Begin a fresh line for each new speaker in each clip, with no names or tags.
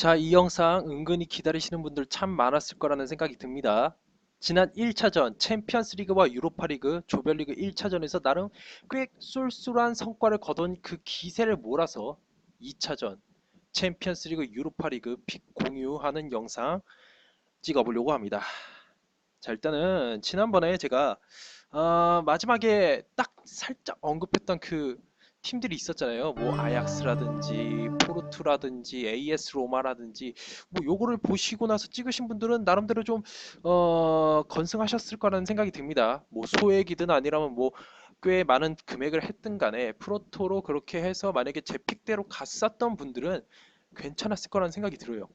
자, 이 영상 은근히 기다리시는 분들 참 많았을 거라는 생각이 듭니다. 지난 1차전 챔피언스 리그와 유로파 리그 조별리그 1차전에서 나름 꽤 쏠쏠한 성과를 거둔 그 기세를 몰아서 2차전 챔피언스 리그 유로파 리그 픽 공유하는 영상 찍어보려고 합니다. 자, 일단은 지난번에 제가 어, 마지막에 딱 살짝 언급했던 그 팀들이 있었잖아요. 뭐 아약스라든지 포르투라든지 AS 로마라든지 뭐 요거를 보시고 나서 찍으신 분들은 나름대로 좀 어, 건승하셨을 거라는 생각이 듭니다. 뭐 소액이든 아니라면 뭐 꽤 많은 금액을 했든 간에 프로토로 그렇게 해서 만약에 제 픽대로 갔었던 분들은 괜찮았을 거라는 생각이 들어요.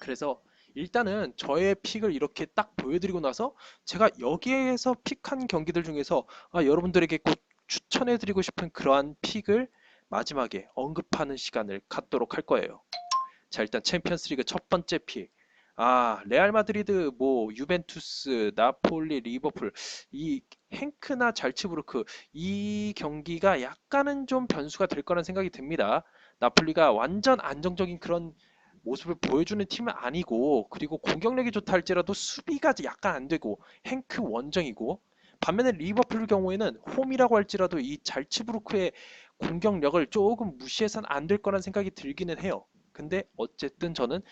그래서 일단은 저의 픽을 이렇게 딱 보여드리고 나서 제가 여기에서 픽한 경기들 중에서 아, 여러분들에게 꼭 추천해드리고 싶은 그러한 픽을 마지막에 언급하는 시간을 갖도록 할 거예요. 자, 일단 챔피언스리그 첫 번째 픽. 아, 레알 마드리드, 뭐 유벤투스, 나폴리, 리버풀 이 행크나 잘츠부르크 이 경기가 약간은 좀 변수가 될 거란 생각이 듭니다. 나폴리가 완전 안정적인 그런 모습을 보여주는 팀은 아니고 그리고 공격력이 좋다 할지라도 수비가 약간 안 되고 행크 원정이고 반면에 리버풀 경우에는 홈이라고 할지라도 이 잘츠부르크의 공격력을 조금 무시해서는 안될 거란 생각이 들기는 해요. 근데 어쨌든 저는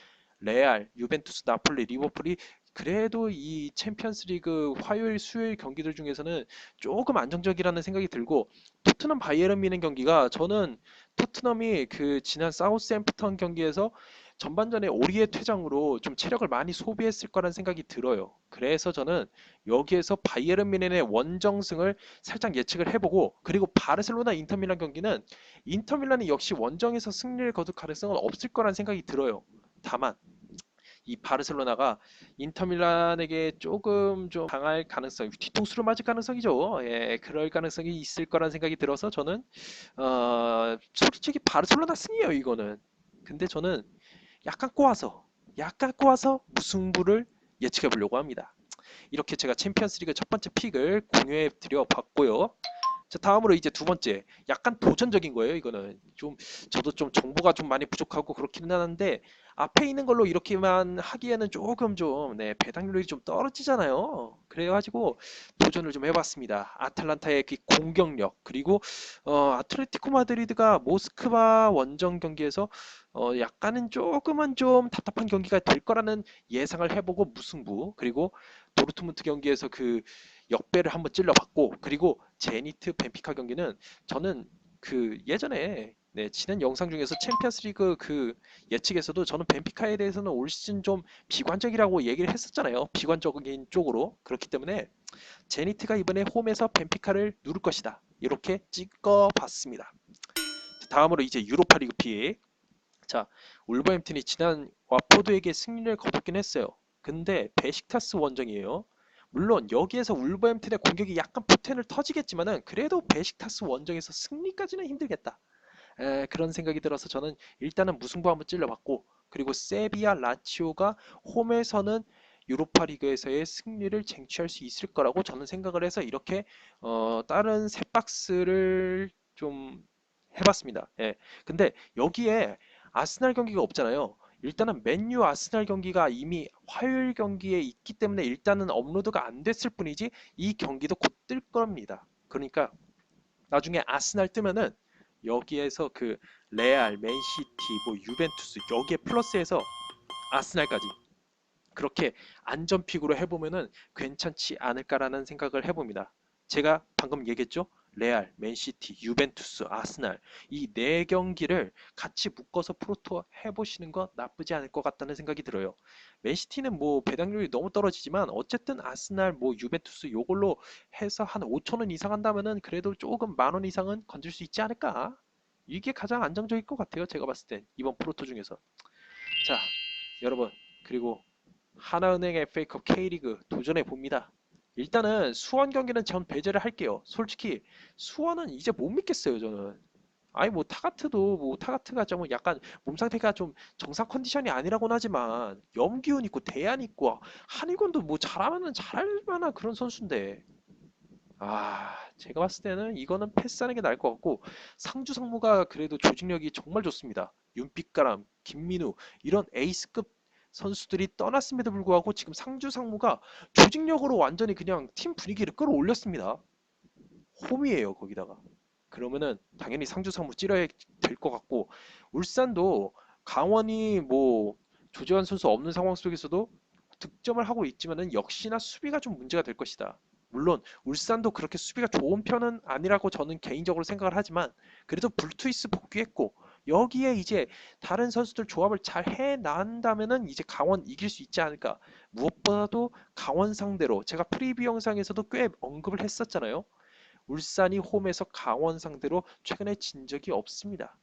레알, 유벤투스, 나폴리, 리버풀이 그래도 이 챔피언스 리그 화요일, 수요일 경기들 중에서는 조금 안정적이라는 생각이 들고 토트넘 바이에른 미는 경기가 저는 토트넘이 그 지난 사우스햄프턴 경기에서 전반전에 오리의 퇴장으로 좀 체력을 많이 소비했을 거란 생각이 들어요. 그래서 저는 여기에서 바이에른 미넨의 원정승을 살짝 예측을 해보고 그리고 바르셀로나 인터밀란 경기는 인터밀란이 역시 원정에서 승리를 거둘 가능성은 없을 거란 생각이 들어요. 다만 이 바르셀로나가 인터밀란에게 조금 좀 당할 가능성, 뒤통수를 맞을 가능성이죠. 예, 그럴 가능성이 있을 거란 생각이 들어서 저는 어, 솔직히 바르셀로나 승이에요, 이거는. 근데 저는 약간 꼬아서 약간 꼬아서 무승부를 예측해 보려고 합니다. 이렇게 제가 챔피언스리그 첫 번째 픽을 공유해 드려 봤고요. 자, 다음으로 이제 두 번째 약간 도전적인 거예요. 이거는 좀 저도 좀 정보가 좀 많이 부족하고 그렇기는 하는데 앞에 있는 걸로 이렇게만 하기에는 조금 좀 네, 배당률이 좀 떨어지잖아요. 그래가지고 도전을 좀 해봤습니다. 아틀란타의 그 공격력 그리고 어, 아틀레티코 마드리드가 모스크바 원정 경기에서 어, 약간은 조금은 좀 답답한 경기가 될 거라는 예상을 해보고 무승부 그리고 도르트문트 경기에서 그 역배를 한번 찔러봤고 그리고 제니트 벤피카 경기는 저는 그 예전에 네, 지난 영상 중에서 챔피언스리그 그 예측에서도 저는 벤피카에 대해서는 올 시즌 좀 비관적이라고 얘기를 했었잖아요. 비관적인 쪽으로 그렇기 때문에 제니트가 이번에 홈에서 벤피카를 누를 것이다. 이렇게 찍어봤습니다. 다음으로 이제 유로파리그 픽. 자, 울버햄튼이 지난 와포드에게 승리를 거뒀긴 했어요. 근데 베식타스 원정이에요. 물론 여기에서 울버햄튼의 공격이 약간 포텐을 터지겠지만은 그래도 베식타스 원정에서 승리까지는 힘들겠다. 에, 그런 생각이 들어서 저는 일단은 무승부 한번 찔러봤고 그리고 세비야 라치오가 홈에서는 유로파 리그에서의 승리를 쟁취할 수 있을 거라고 저는 생각을 해서 이렇게 어, 다른 세 박스를 좀 해봤습니다. 예. 근데 여기에 아스날 경기가 없잖아요. 일단은 맨유 아스날 경기가 이미 화요일 경기에 있기 때문에 일단은 업로드가 안 됐을 뿐이지 이 경기도 곧 뜰 겁니다. 그러니까 나중에 아스날 뜨면은 여기에서 그 레알, 맨시티, 뭐 유벤투스 여기에 플러스해서 아스날까지 그렇게 안전픽으로 해보면은 괜찮지 않을까라는 생각을 해봅니다. 제가 방금 얘기했죠? 레알, 맨시티, 유벤투스, 아스날 이 네 경기를 같이 묶어서 프로토 해보시는 거 나쁘지 않을 것 같다는 생각이 들어요. 맨시티는 뭐 배당률이 너무 떨어지지만 어쨌든 아스날, 뭐 유벤투스 요걸로 해서 한 5천 원 이상 한다면은 그래도 조금 만 원 이상은 건질 수 있지 않을까? 이게 가장 안정적일 것 같아요. 제가 봤을 땐 이번 프로토 중에서. 자, 여러분 그리고 하나은행 FA컵 K리그 도전해 봅니다. 일단은 수원 경기는 전 배제를 할게요. 솔직히 수원은 이제 못 믿겠어요, 저는. 아니 뭐 타가트도 뭐 타가트가 좀 약간 몸 상태가 좀 정상 컨디션이 아니라고는 하지만 염기훈 있고 대안 있고 한일권도 뭐 잘하면은 잘할 만한 그런 선수인데 아 제가 봤을 때는 이거는 패스하는 게 나을 것 같고 상주 상무가 그래도 조직력이 정말 좋습니다. 윤빛가람, 김민우 이런 에이스급 선수들이 떠났음에도 불구하고 지금 상주 상무가 조직력으로 완전히 그냥 팀 분위기를 끌어올렸습니다. 홈이에요 거기다가. 그러면은 당연히 상주 상무 찌려야 될 것 같고 울산도 강원이 뭐 조재환 선수 없는 상황 속에서도 득점을 하고 있지만은 역시나 수비가 좀 문제가 될 것이다. 물론 울산도 그렇게 수비가 좋은 편은 아니라고 저는 개인적으로 생각을 하지만 그래도 불투이스 복귀했고 여기에 이제 다른 선수들 조합을 잘 해난다면은 이제 강원 이길 수 있지 않을까. 무엇보다도 강원 상대로 제가 프리뷰 영상에서도 꽤 언급을 했었잖아요. 울산이 홈에서 강원 상대로 최근에 진 적이 없습니다.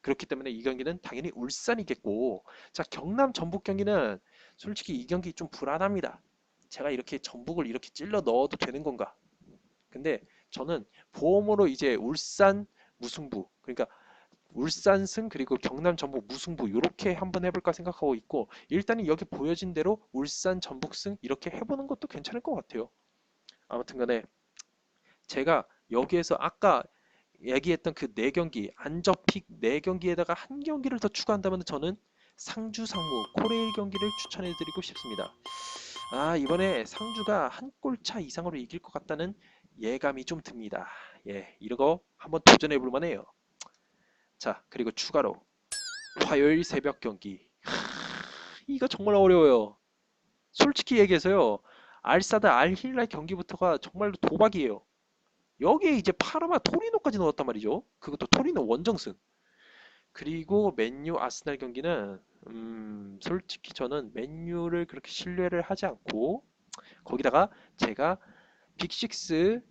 그렇기 때문에 이 경기는 당연히 울산이겠고 자 경남 전북 경기는 솔직히 이 경기 좀 불안합니다. 제가 이렇게 전북을 이렇게 찔러 넣어도 되는 건가? 근데 저는 보험으로 이제 울산 무승부 그러니까 울산승 그리고 경남 전북 무승부 이렇게 한번 해볼까 생각하고 있고 일단은 여기 보여진 대로 울산 전북승 이렇게 해보는 것도 괜찮을 것 같아요. 아무튼간에 제가 여기에서 아까 얘기했던 그 네 경기 안저픽 네 경기에다가 한 경기를 더 추가한다면 저는 상주 상무 코레일 경기를 추천해드리고 싶습니다. 아 이번에 상주가 한 골 차 이상으로 이길 것 같다는 예감이 좀 듭니다. 예, 이거 한번 도전해 볼 만해요. 자, 그리고 추가로 화요일 새벽 경기. 하, 이거 정말 어려워요. 솔직히 얘기해서요. 알사드 알힐랄 경기부터가 정말로 도박이에요. 여기에 이제 파르마 토리노까지 넣었단 말이죠. 그것도 토리노 원정승. 그리고 맨유 아스날 경기는 음, 솔직히 저는 맨유를 그렇게 신뢰를 하지 않고 거기다가 제가 빅식스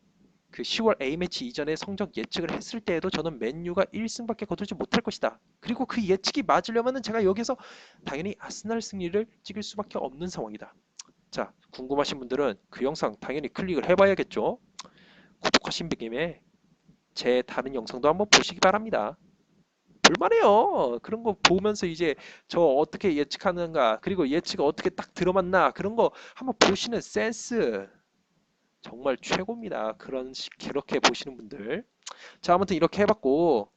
그 10월 A매치 이전에 성적 예측을 했을 때에도 저는 맨유가 1승밖에 거두지 못할 것이다. 그리고 그 예측이 맞으려면 제가 여기서 당연히 아스날 승리를 찍을 수밖에 없는 상황이다. 자, 궁금하신 분들은 그 영상 당연히 클릭을 해봐야겠죠. 구독하신 김에 제 다른 영상도 한번 보시기 바랍니다. 볼만해요. 그런 거 보면서 이제 저 어떻게 예측하는가, 그리고 예측이 어떻게 딱 들어맞나, 그런 거 한번 보시는 센스 정말 최고입니다. 그런 식, 그렇게 보시는 분들. 자, 아무튼 이렇게 해봤고,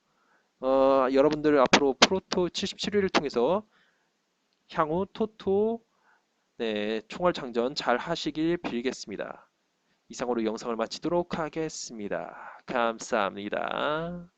어, 여러분들 앞으로 프로토 77회를 통해서 향후 토토 네, 총알 장전 잘 하시길 빌겠습니다. 이상으로 영상을 마치도록 하겠습니다. 감사합니다.